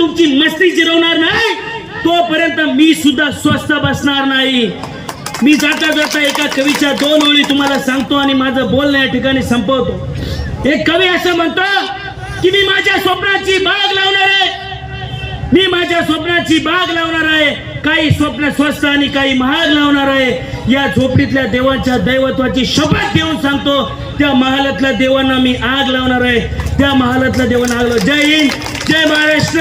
तुमची मस्ती जिरवणार नाही? तोपर्यंत मी सुद्धा स्वस्थ बसणार नाही. मी जाता जाता एका कवीच्या दोन ओळी तुम्हाला सांगतो आणि माझं बोलणं या ठिकाणी संपवतो. एक कवी असं म्हणतो की मी माझ्या स्वप्नाची बाग लावणार आहे मी माझ्या स्वप्नाची बाग लावणार आहे. काही स्वप्न स्वस्त आणि काही महाग लावणार आहे. या झोपडीतल्या देवांच्या दैवत्वाची शपथ घेऊन सांगतो त्या महालातल्या देवांना मी आग लावणार आहे. त्या महालातल्या देवांना आग लाव जय हिंद जय महाराष्ट्र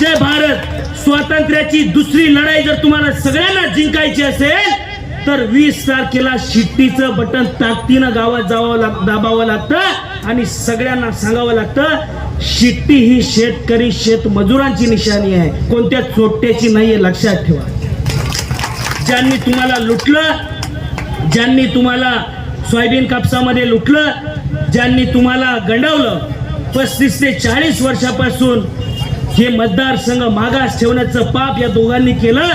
जय भारत. स्वातंत्र्याची दुसरी लढाई जर तुम्हाला सगळ्यांना जिंकायची असेल तर वीस तारखेला शिट्टीचं बटन ताकदीनं गावात जावं लाग दाबावं लागतं आणि सगळ्यांना सांगावं लागतं शिट्टी ही शेतकरी शेतमजुरांची निशाणी आहे कोणत्या चोट्याची नाहीये लक्षात ठेवा. ज्यांनी तुम्हाला लुटलं ज्यांनी तुम्हाला सोयाबीन कापसामध्ये लुटलं ज्यांनी तुम्हाला गंडवलं पस्तीस ते चाळीस वर्षापासून हे मतदारसंघ मागास ठेवण्याचं पाप या दोघांनी केलं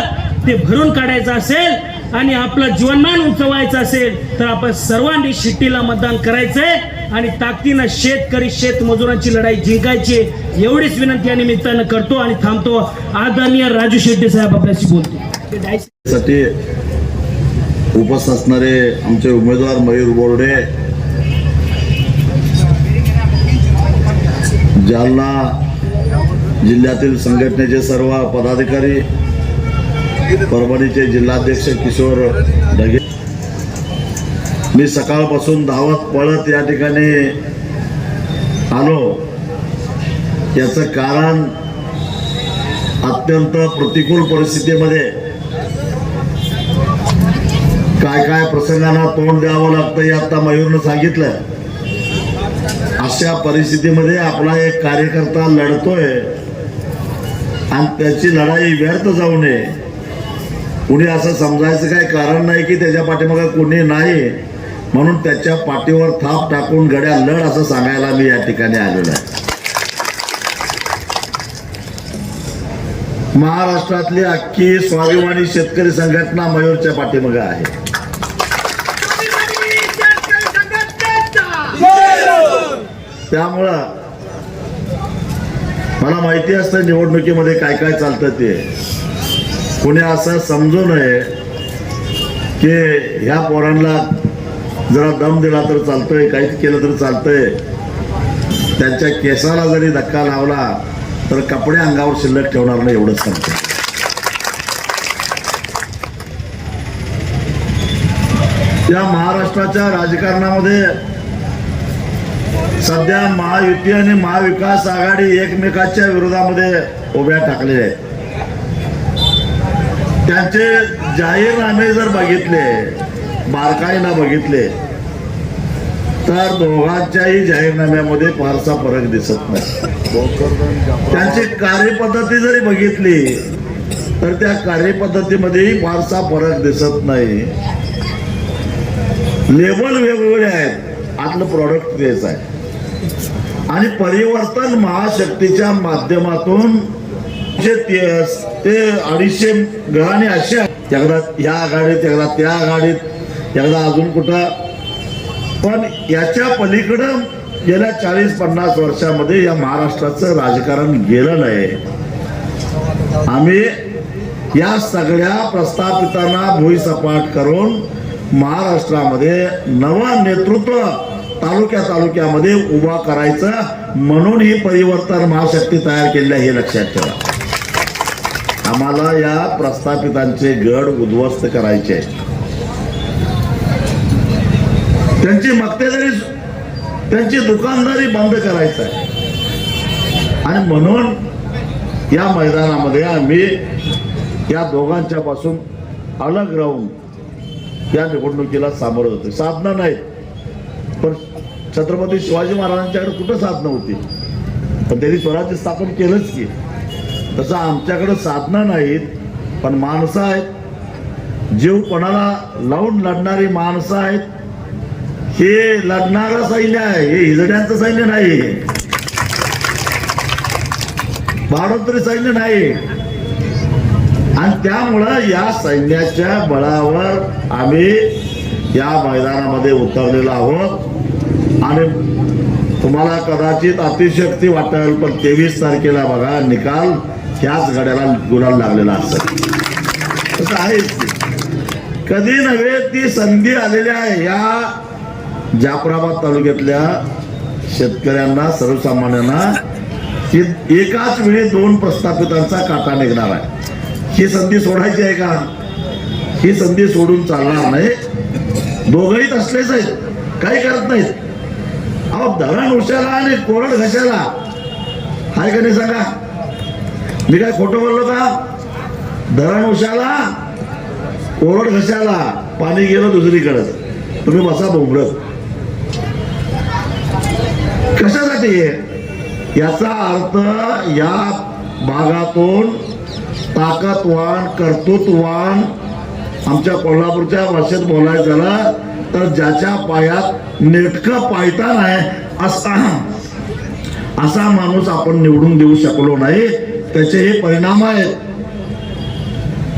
ते भरून काढायचं असेल आणि आपलं जीवनमान उंचवायचं असेल तर आपण सर्वांनी शिट्टीला मतदान करायचंय. आणि ताकदीनं शेतकरी शेतमजुरांची लढाई जिंकायची एवढीच विनंती या निमित्तानं करतो आणि थांबतो. आदरणीय राजू शेट्टी साहेब आपल्याशी बोलतो साठी उपस्थित असणारे आमचे उमेदवार मयूर बोर्डे जालना जिल्ह्यातील संघटनेचे सर्व पदाधिकारी परभणीचे जिल्हाध्यक्ष किशोर ढगे मी सकाळपासून धावत पळत या ठिकाणी आलो. याचं कारण अत्यंत प्रतिकूल परिस्थितीमध्ये काय काय प्रसंगांना तोंड द्यावं लागतं हे आता मयूरनं सांगितलं. अशा परिस्थितीमध्ये आपला एक कार्यकर्ता लढतोय आणि त्याची लढाई व्यर्थ जाऊ नये. कुणी असं समजायचं काही कारण नाही की त्याच्या पाठीमागे कुणी नाही. म्हणून त्याच्या पाठीवर थाप टाकून गड्या लढ असं सांगायला मी या ठिकाणी आलेलो आहे. महाराष्ट्रातली अख्खी स्वाभिमानी शेतकरी संघटना मयूरच्या पाठीमागे आहे. त्यामुळं मला माहिती असतं निवडणुकीमध्ये काय काय चालतं ते. कोणी असं समजू नये की ह्या पोरांना जरा दम दिला तर चालतोय काहीच केलं तर चालतंय. त्यांच्या केसाला जरी धक्का लावला तर कपडे अंगावर शिल्लक ठेवणार नाही एवढंच सांगतो या महाराष्ट्राच्या राजकारणामध्ये सध्या महायुती आणि महाविकास आघाडी एकमेकाच्या विरोधामध्ये उभ्या टाकलेल्या आहेत. त्यांचे जाहीरनामे जर बघितले बारकाईनं बघितले तर दोघांच्याही जाहीरनाम्यामध्ये फारसा फरक दिसत नाही त्यांची कार्यपद्धती जरी बघितली तर त्या कार्यपद्धतीमध्येही फारसा फरक दिसत नाही लेबल वेगवेगळे आहेत आपलं प्रॉडक्ट तेच आहे आणि परिवर्तन महाशक्तीच्या माध्यमातून जे ते अडीचशे घराणे असे आहेत. एकदा या आघाडीत एकदा त्या आघाडीत एकदा अजून कुठं? पण याच्या पलीकडं गेल्या चाळीस पन्नास वर्षामध्ये या महाराष्ट्राचं राजकारण गेलं नाही. आम्ही या सगळ्या प्रस्थापितांना भुईसपाट करून महाराष्ट्रामध्ये नवं नेतृत्व तालुक्या तालुक्यामध्ये उभा करायचं म्हणून ही परिवर्तन महाशक्ती तयार केली आहे हे लक्षात ठेवा. आम्हाला या प्रस्थापितांचे गड उद्ध्वस्त करायचे आहेत. त्यांची मक्तेदारी त्यांची दुकानदारी बंद करायचं आहे. आणि म्हणून या मैदानामध्ये आम्ही या दोघांच्या पासून अलग राहून या निवडणुकीला सामोरं होते साधनं नाहीत. पण छत्रपती शिवाजी महाराजांच्याकडे कुठं साधनं होती? पण त्यांनी स्वराज्य स्थापन केलंच की. तसं आमच्याकडे साधनं नाहीत पण माणसं आहेत. जीव कोणाला लावून लढणारी माणसं आहेत हे लढणारं सैन्य आहे हे हिजड्यांचं सैन्य नाही. बाळोतरी सैन्य नाही. आणि त्यामुळं या सैन्याच्या बळावर आम्ही या मैदानामध्ये उतरलेलो आहोत. आणि तुम्हाला कदाचित अतिशक्ती वाटेल पण तेवीस तारखेला बघा निकाल त्याच गड्याला गुलाल लागलेला असत. तसं आहेच कधी नव्हे ती संधी आलेली आहे. या जाफराबाद तालुक्यातल्या शेतकऱ्यांना सर्वसामान्यांना की एकाच वेळी दोन प्रस्थापितांचा काटा निघणार आहे. ही संधी सोडायची आहे का? ही संधी सोडून चालणार नाही. दोघही तसलेच आहेत. काही करत नाहीत. अहो धरण उशाला आणि कोरड घशाला. हाय का नाही सांगा? मी काय खोटं बोललो का? धरण उशाला कोरड घशाला. पाणी गेलं दुसरीकडं. तुम्ही बसा बोंबडत कशासाठी याचा अर्थ या भागातून ताकदवान कर्तृत्ववान आमच्या कोल्हापूरच्या भाषेत बोलायचं झालं तर ज्याच्या पायात नेटकं पायता नाही असा असा माणूस आपण निवडून देऊ शकलो नाही. त्याचे हे परिणाम आहेत.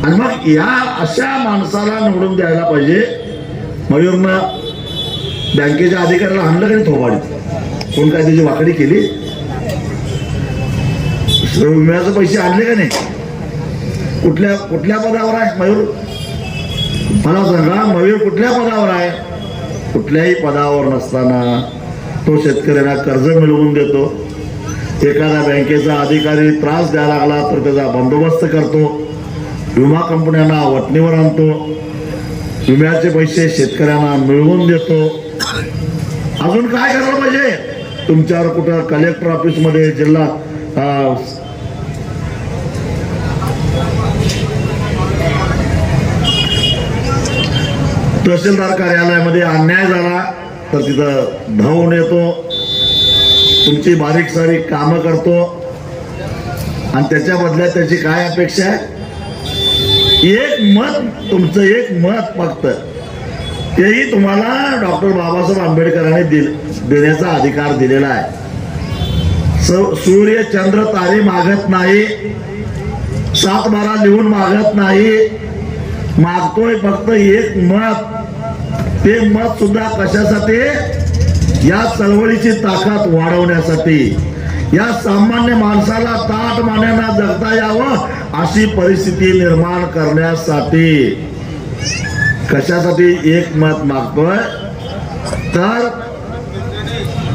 आणि मग या अशा माणसाला निवडून द्यायला पाहिजे. मयूरनं बँकेच्या अधिकाऱ्याला आणलं का थोबाडीत? कोण काय त्याची वाकडी केली? विम्याचे पैसे आणले का नाही? कुठल्या कुठल्या पदावर आहे मयूर? मला सांगा मयूर कुठल्या पदावर आहे? कुठल्याही पदावर नसताना तो शेतकऱ्यांना कर्ज मिळवून देतो. एखादा बँकेचा अधिकारी त्रास द्यायला लागला तर त्याचा बंदोबस्त करतो. विमा कंपन्यांना वटणीवर आणतो. विम्याचे पैसे शेतकऱ्यांना मिळवून देतो. अजून काय करायला पाहिजे? तुमच्यावर कुठं कलेक्टर ऑफिसमध्ये जिल्हा तहसीलदार कार्यालयामध्ये अन्याय झाला तर तिथं धावून येतो. तुमची बारीक सारीक कामं करतो. आणि त्याच्या बदल्यात त्याची काय अपेक्षा आहे? एक मत तुमचं एक मत फक्त. तेही तुम्हाला डॉक्टर बाबासाहेब आंबेडकरांनी दिलं. देण्याचा अधिकार दिलेला आहे. स- सूर्य चंद्र तारे मागत नाही. सात बारा लिहून मागत नाही. मागतोय फक्त एक मत. ते मत सुद्धा कशासाठी? या चळवळीची ताकद वाढवण्यासाठी. या सामान्य माणसाला ताट मान्यांना जगता यावं अशी परिस्थिती निर्माण करण्यासाठी. कशासाठी एक मत मागतोय? तर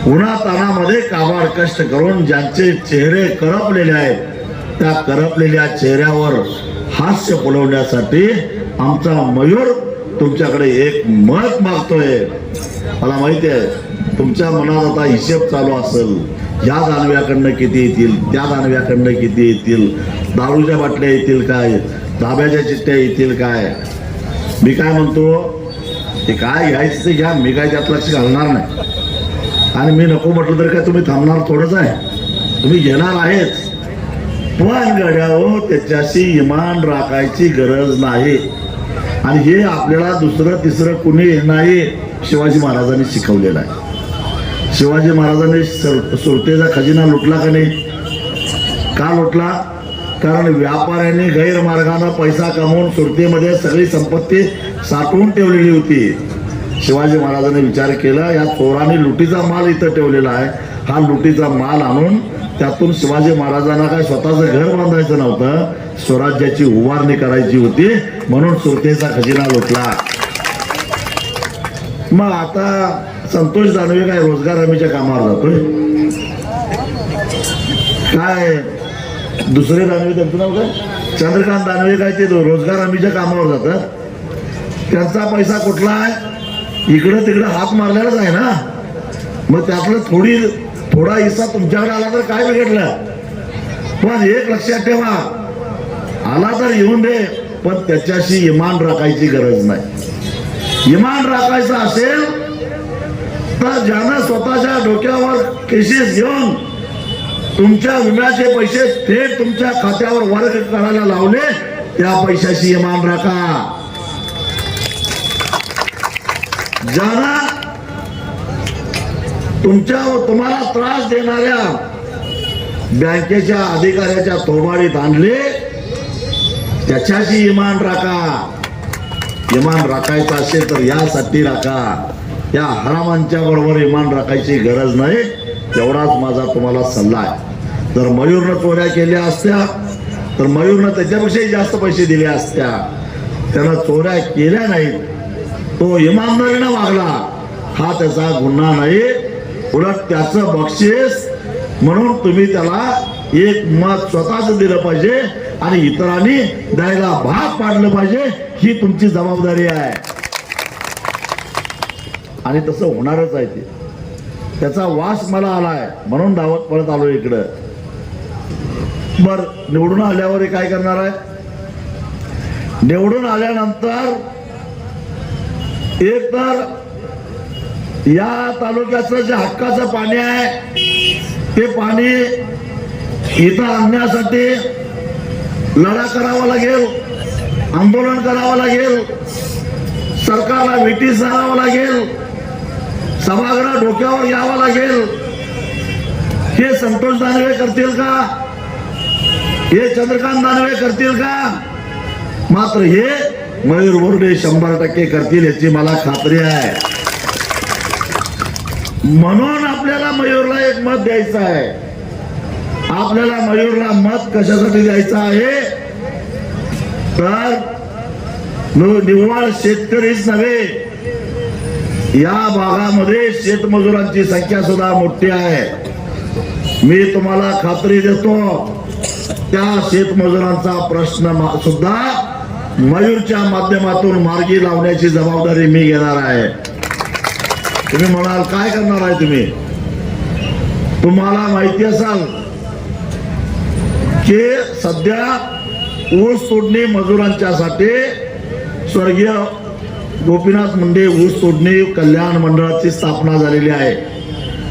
उन्हातानामध्ये काबाड कष्ट करून ज्यांचे चेहरे करपलेले आहेत त्या करपलेल्या चेहऱ्यावर हास्य फुलवण्यासाठी आमचा मयूर तुमच्याकडे एक मत मागतोय. मला माहिती आहे तुमच्या मनात आता हिशेब चालू असेल. या दानव्याकडनं किती येतील त्या दानव्याकडनं किती येतील दारूच्या बाटल्या येतील काय ताब्याच्या चिठ्ठ्या येतील काय? मी काय म्हणतो ते काय घ्यायचं ते घ्या मी काय त्यात लक्ष घालणार नाही. आणि मी नको म्हटलं तर काय तुम्ही थांबणार? थोडंच आहे. तुम्ही घेणार आहेच पण गड्याओ त्याच्याशी इमान राखायची गरज नाही. आणि हे आपल्याला दुसरं तिसरं कुणी नाही शिवाजी महाराजांनी शिकवलेलं आहे. शिवाजी महाराजांनी सर सुरतेचा खजिना लुटला का नाही? का लुटला? कारण व्यापाऱ्यांनी गैरमार्गाने पैसा कमवून सुरतेमध्ये सगळी संपत्ती साठवून ठेवलेली होती. शिवाजी महाराजांनी विचार केला या चोराने लुटीचा माल इथं ठेवलेला आहे. हा लुटीचा माल आणून त्यातून शिवाजी महाराजांना काय स्वतःचं घर बांधायचं नव्हतं स्वराज्याची उभारणी करायची होती म्हणून सुरतेचा खजिना लुटला. मग आता संतोष दानवे काय रोजगार हमीच्या कामावर जातोय? काय दुसरे दानवे त्यांचं नाव काय? चंद्रकांत दानवे काय ते रोजगार हमीच्या कामावर जातात? त्यांचा पैसा कुठला आहे? इकडं तिकडं हात मारलेलाच आहे ना. मग त्यातलं थोडी थोडा हिस्सा तुमच्याकडे आला तर काय बिघडलं? पण एक लक्षात ठेवा. आला तर येऊन दे पण त्याच्याशी इमान राखायची गरज नाही. इमान राखायचं असेल तर ज्यानं स्वतःच्या डोक्यावर केसेस घेऊन तुमच्या विम्याचे पैसे थेट तुमच्या खात्यावर वर्ग करायला लावले त्या पैशाशी इमान राखा. ज्यांना तुमच्या तुम्हाला त्रास देणाऱ्या बँकेच्या अधिकाऱ्याच्या थोबाडीत आणले त्याच्याशी इमान राखा. इमान राखायचं असेल तर यासाठी राखा. या हरामांच्या बरोबर इमान राखायची गरज नाही एवढाच माझा तुम्हाला सल्ला आहे. जर मयूरनं चोऱ्या केल्या असत्या तर मयूरनं त्याच्यापेक्षाही जास्त पैसे दिले असत्या. त्यानं चोऱ्या केल्या नाहीत तो इमानदारीनं वागला. हा त्याचा गुन्हा नाही. उलट त्याचं बक्षीस म्हणून तुम्ही त्याला एक मत स्वतःच दिलं पाहिजे आणि इतरांनी द्यायला भाग पाडलं पाहिजे ही तुमची जबाबदारी आहे. आणि तसं होणारच आहे ते. त्याचा वास मला आलाय म्हणून धावत पळत आलो इकडं. बर निवडून आल्यावर हे काय करणार आहे? निवडून आल्यानंतर एक तर या तालुक्याचं जे हक्काचं पाणी आहे ते पाणी इथं आणण्यासाठी लढा करावा लागेल आंदोलन करावं लागेल सरकारला मिठी सारावं लागेल सभागृह डोक्यावर यावं लागेल. हे संतोष दानवे करतील का? हे चंद्रकांत दानवे करतील का? मात्र हे मयूर बोर्डे शंभर टक्के करतील याची मला खात्री आहे. म्हणून आपल्याला मयूरला एक मत द्यायचं आहे. आपल्याला मयूरला मत कशासाठी द्यायचं आहे? तर निव्वळ शेतकरीच नव्हे या भागामध्ये शेतमजुरांची संख्या सुद्धा मोठी आहे. मी तुम्हाला खात्री देतो त्या शेतमजुरांचा प्रश्न सुद्धा मयूरच्या माध्यमातून मार्गी लावण्याची जबाबदारी मी घेणार आहे. तुम्ही म्हणाल काय करणार आहे तुम्ही? तुम्हाला माहिती असाल की सध्या ऊस तोडणी मजुरांच्यासाठी स्वर्गीय गोपीनाथ मुंडे ऊस तोडणी कल्याण मंडळाची स्थापना झालेली आहे.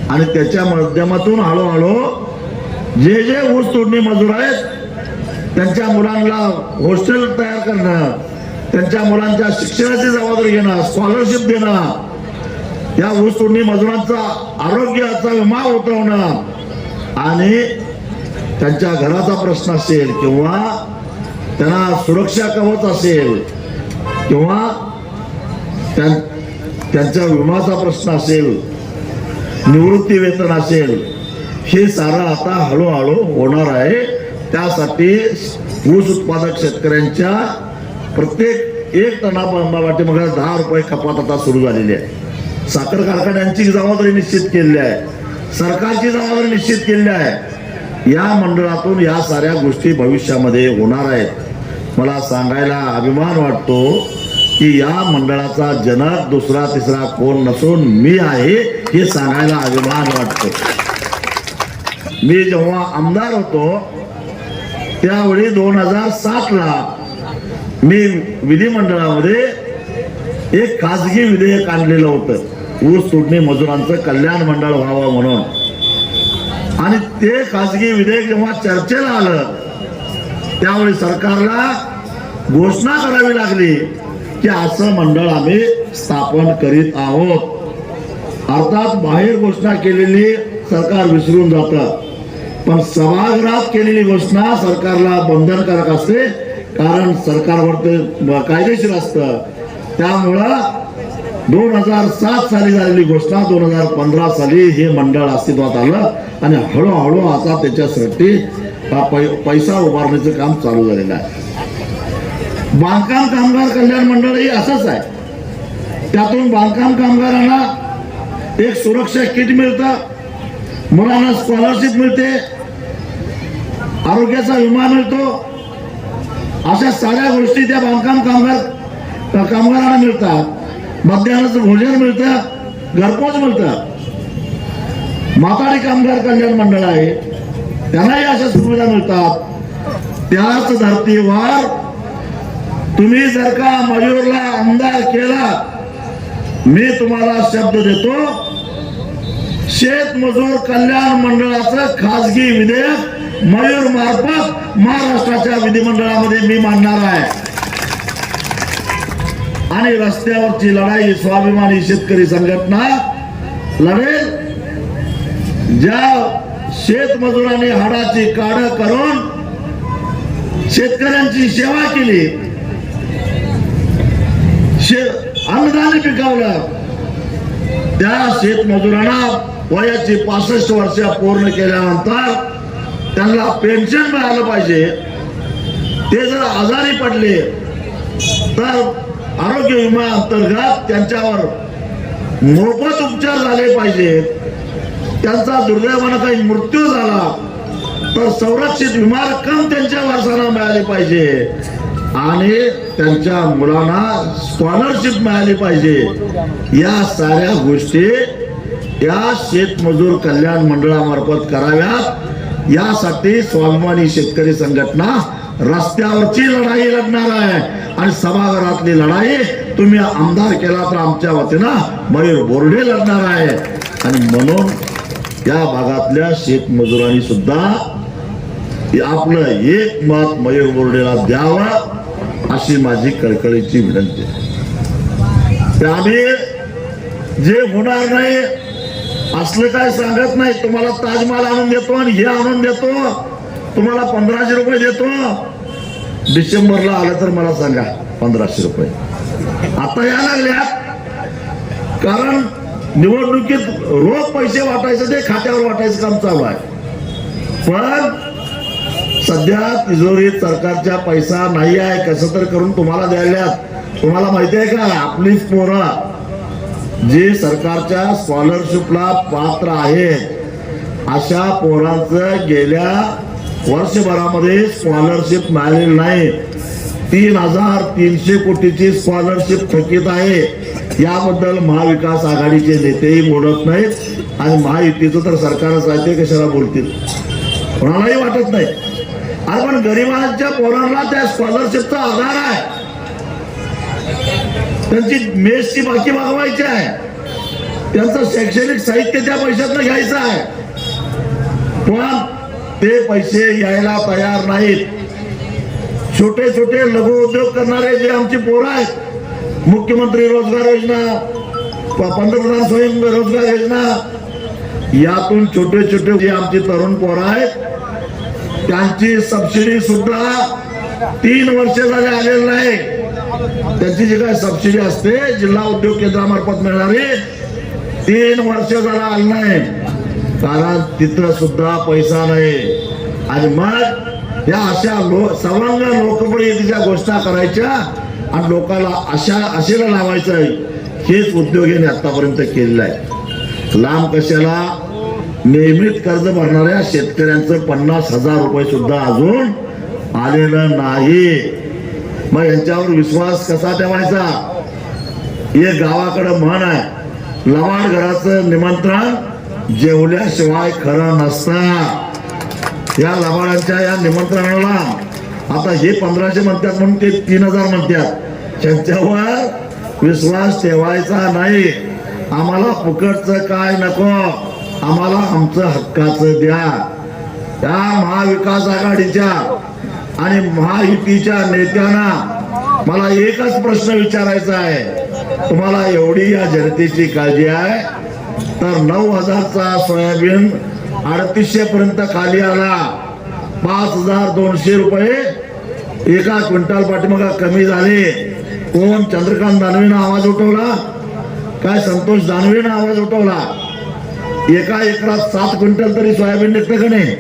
आणि त्याच्या माध्यमातून हळूहळू जे जे ऊस तोडणी मजूर आहेत त्यांच्या मुलांना हॉस्टेल तयार करणं त्यांच्या मुलांच्या शिक्षणाची जबाबदारी घेणं स्कॉलरशिप देणं या वस्तूंनी मजुरांचा आरोग्याचा विमा उतरवणं. आणि त्यांच्या घराचा प्रश्न असेल किंवा त्यांना सुरक्षा कवच असेल किंवा त्यां- त्यांच्या विमाचा प्रश्न असेल निवृत्ती वेतन असेल हे सारं आता हळूहळू होणार आहे. त्यासाठी ऊस उत्पादक शेतकऱ्यांच्या प्रत्येक एक टना मग दहा रुपये कपात आता सुरू झालेली आहे. साखर कारखान्यांची जबाबदारी निश्चित केलेली आहे. सरकारची जबाबदारी निश्चित केलेली आहे. या मंडळातून या साऱ्या गोष्टी भविष्यामध्ये होणार आहेत. मला सांगायला अभिमान वाटतो की या मंडळाचा जनक दुसरा तिसरा कोण नसून मी आहे हे सांगायला अभिमान वाटतो. मी जेव्हा आमदार होतो त्यावेळी दोन हजार सात ला मी विधिमंडळामध्ये एक खासगी विधेयक आणलेलं होतं. ऊस तोडणी मजुरांचं कल्याण मंडळ व्हावं म्हणून. आणि ते खासगी विधेयक जेव्हा चर्चेला आलं त्यावेळी सरकारला घोषणा करावी लागली की असं मंडळ आम्ही स्थापन करीत आहोत. अर्थात बाहेर घोषणा केलेली सरकार विसरून जातं. पण सभागृहात केलेली घोषणा सरकारला बंधनकारक असते कारण सरकारवर ते कायदेशीर असतं. त्यामुळं दोन हजार सात साली झालेली घोषणा दोन हजार पंधरा साली हे मंडळ अस्तित्वात आलं आणि हळूहळू आता त्याच्यासाठी हा पैसा उभारण्याचं काम चालू झालेलं आहे. बांधकाम कामगार कल्याण मंडळ ही असंच आहे. त्यातून बांधकाम कामगारांना एक सुरक्षा किट मिळतं मुलांना स्कॉलरशिप मिळते. आरोग्याचा विमा मिळतो. अशा साऱ्या गोष्टी त्या बांधकाम कामगार कामगारांना मिळतात. मध्यान्हाचं भोजन मिळतं. घरपोच मिळतं. माताडी कामगार कल्याण मंडळ आहे. त्यांनाही अशा सुविधा मिळतात. त्याच धर्तीवर तुम्ही जर का मयूरला आमदार केला मी तुम्हाला शब्द देतो. शेत मजूर कल्याण मंडळाचं खासगी विधेयक मयूर मार्फत महाराष्ट्राच्या विधिमंडळामध्ये मी मांडणार आहे. आणि रस्त्यावरची लढाई स्वाभिमानी शेतकरी संघटना लढेल. ज्या शेतमजुरांनी हाडाची काढ करून शेतकऱ्यांची सेवा केली. शे अन्नधान्य पिकावलं. त्या शेतमजुरांना वयाची पासष्ट वर्ष पूर्ण केल्यानंतर त्यांना पेन्शन मिळालं पाहिजे. ते जर आजारी पडले तर आरोग्य विमा अंतर्गत त्यांच्यावर मोफत उपचार झाले पाहिजेत त्यांचा दुर्दैवानं काही मृत्यू झाला तर संरक्षित विमा रक्कम त्यांच्या वारसाला मिळाली पाहिजे. आणि त्यांच्या मुलांना स्कॉलरशिप मिळाली पाहिजे. या साऱ्या गोष्टी या शेतमजूर कल्याण मंडळामार्फत कराव्यात. यासाठी स्वाभिमानी शेतकरी संघटना रस्त्यावरची लढाई लढणार आहे आणि सभागृहातली लढाई तुम्ही आमदार केला तर आमच्या वतीनं मयूर बोर्डे लढणार आहे. आणि म्हणून या भागातल्या शेतमजुरांनी सुद्धा आपलं एक मत मयूर बोर्डेला द्यावं. अशी माझी कळकळीची विनंती आहे. त्यामुळे जे होणार नाही असलं काय सांगत नाही तुम्हाला ताजमहाल आणून देतो आणि हे आणून देतो तुम्हाला पंधराशे रुपये देतो. डिसेंबरला आलं तर मला सांगा पंधराशे रुपये. आता या लागल्यात कारण निवडणुकीत रोख पैसे वाटायचं ते खात्यावर वाटायचं काम चालू आहे. पण सध्या तिजोरीत सरकारच्या पैसा नाही आहे. कसं तर करून तुम्हाला द्यायला तुम्हाला माहिती आहे का? आपलीच पोरं. जे सरकारच्या स्कॉलरशिपला पात्र आहेत अशा पोरांचं गेल्या वर्षभरामध्ये स्कॉलरशिप मिळालेली नाही. तीन हजार तीनशे कोटीची स्कॉलरशिप थकीत आहे. याबद्दल महाविकास आघाडीचे नेतेही बोलत नाहीत. आणि महायुतीचं तर सरकारच आहे ते कशाला बोलतील? कोणालाही वाटत नाही. अरे पण गरिबांच्या पोरांना त्या स्कॉलरशिपचा आधार आहे. त्यांची मेसची बाकी मागवायची आहे. त्यांचं शैक्षणिक साहित्य त्या पैशातनं घ्यायचं आहे. पण ते पैसे यायला तयार नाहीत. छोटे छोटे लघु उद्योग करणारे जे आमची पोरं आहेत मुख्यमंत्री रोजगार योजना पंतप्रधान स्वयं रोजगार योजना यातून छोटे छोटे जे आमची तरुण पोरं आहेत त्यांची सबसिडी सुद्धा तीन वर्ष झाले आलेली नाही. त्यांची जी काय सबसिडी असते जिल्हा उद्योग केंद्रामार्फत मिळणारी तीन वर्ष झाला आली नाही. कारण तिथं सुद्धा पैसा नाही. आणि मग या अशा लो सर्वांग लोकप्रियतेच्या गोष्टी करायच्या आणि लोकांना अशा अशेला लावायचं हेच उद्योगीने आतापर्यंत केलेलं आहे. लांब कशाला? नियमित कर्ज भरणाऱ्या शेतकऱ्यांचं पन्नास हजार रुपये सुद्धा अजून आलेलं नाही. मग यांच्यावर विश्वास कसा ठेवायचा? हे गावाकडं म्हण आहे. लवाड घराचं निमंत्रण जेवल्याशिवाय खरं नसतं. या लवाडांच्या या निमंत्रणाला आता हे पंधराशे म्हणतात म्हणून ते तीन हजार म्हणतात. त्यांच्यावर विश्वास ठेवायचा नाही. आम्हाला फुकटचं काय नको? आम्हाला आमचं हक्काचं द्या. त्या महाविकास आघाडीच्या आणि महायुतीच्या नेत्यांना मला एकच प्रश्न विचारायचा आहे. तुम्हाला एवढी या जनतेची काळजी आहे? तर नऊ हजारचा सोयाबीन अडतीसशे पर्यंत खाली आला. पाच हजार दोनशे रुपये एका क्विंटल पाठीमागा कमी झाले. कोण? चंद्रकांत दानवेनं आवाज उठवला. काय? संतोष दानवेनं आवाज उठवला. एका एकरात सात क्विंटल तरी सोयाबीन निघतं का नाही?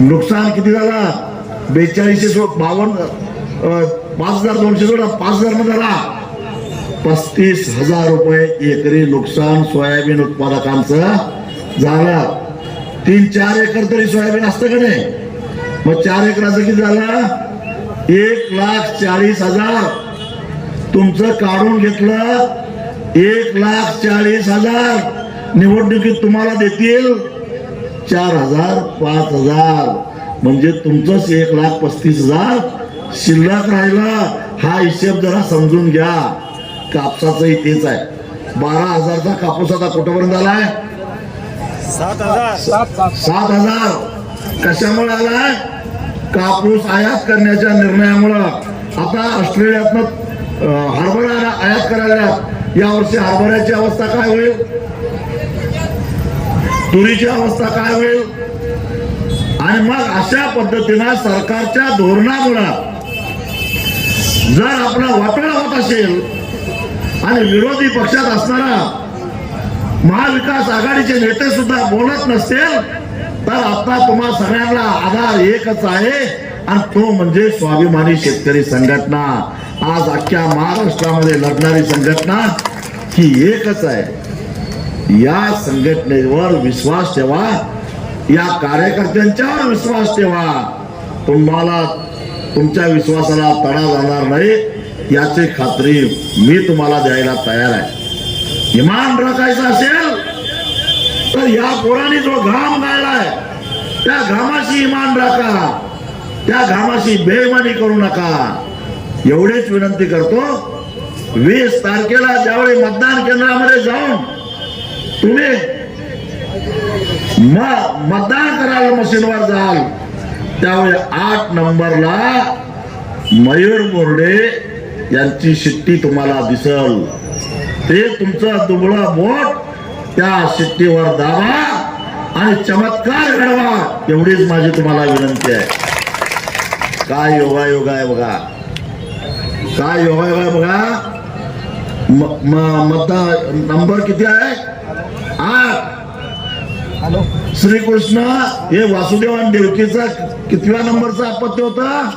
नुकसान किती झाला? बेचाळीसशे सो बावन्न पाच हजार दोनशे सोडा पाच हजारमध्ये झाला. पस्तीस हजार रुपये एकरी नुकसान सोयाबीन उत्पादकांचं झालं. तीन चार एकर तरी सोयाबीन असतं का नाही? मग चार एकराचं किती झालं? एक लाख चाळीस हजार. तुमचं काढून घेतलं एक लाख चाळीस हजार. निवडणुकीत तुम्हाला देतील चार हजार पाच हजार. म्हणजे तुमचंच एक लाख पस्तीस हजार शिल्लक राहिलं. हा हिशेब जरा समजून घ्या. कापसाचंही तेच आहे. बारा हजारचा कापूस आता कुठपर्यंत आलाय? सात हजार. सात हजार. कशामुळे आलाय? कापूस आयात करण्याच्या निर्णयामुळं. आता ऑस्ट्रेलियातनं हरभरा आयात करायला या वर्षी हरभऱ्याची अवस्था काय होईल? तुरीची अवस्था काय होईल? आणि मग अशा पद्धतीनं सरकारच्या धोरणामुळं जर आपला वाटोळा होत असेल आणि विरोधी पक्षात असणारा महाविकास आघाडीचे नेते सुद्धा बोलत नसतील तर आता तुम्हा सगळ्यांना आधार एकच आहे आणि तो म्हणजे स्वाभिमानी शेतकरी संघटना. आज अख्ख्या महाराष्ट्रामध्ये लढणारी संघटना ही एकच आहे. या संघटनेवर विश्वास ठेवा. या कार्यकर्त्यांच्यावर विश्वास ठेवा. तुम्हाला तुमच्या विश्वासाला तडा जाणार नाही याची खात्री मी तुम्हाला द्यायला तयार आहे. इमान राखायचं असेल तर या पोराने जो घाम गायलाय त्या घामाशी इमान राखा. त्या घामाशी बेमानी करू नका. एवढीच विनंती करतो वीस तारखेला ज्यावेळी मतदान केंद्रामध्ये जाऊन तुम्ही म- मतदान करायला मशीनवर जाल. त्यावेळी आठ नंबरला मयूर बोर्डे यांची शिट्टी तुम्हाला दिसल. ते तुमचं दुबळ बोट त्या शिट्टीवर दाबा आणि चमत्कार घडवा एवढीच माझी तुम्हाला विनंती आहे. काय योगायोगा आहे बघा. काय योगायोग आहे बघा? म- म- मतदान नंबर किती आहे? आठ. श्रीकृष्ण हे वासुदेवान देवकीचा कितव्या नंबरचा अपत्य होता?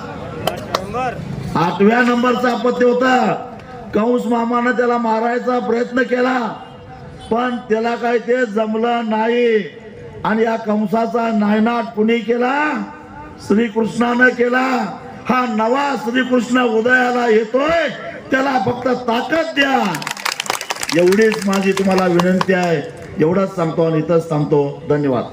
नंबर. आठव्या नंबरचा अपत्य होता. कंस मामानं त्याला मारायचा प्रयत्न केला पण त्याला काय ते जमलं नाही. आणि या कंसाचा नायनाट कुणी केला? श्रीकृष्णानं केला. हा नवा श्रीकृष्ण उदयाला येतोय. त्याला फक्त ताकद द्या. एवढीच माझी तुम्हाला विनंती आहे. एवढंच सांगतो आणि इथंच सांगतो धन्यवाद.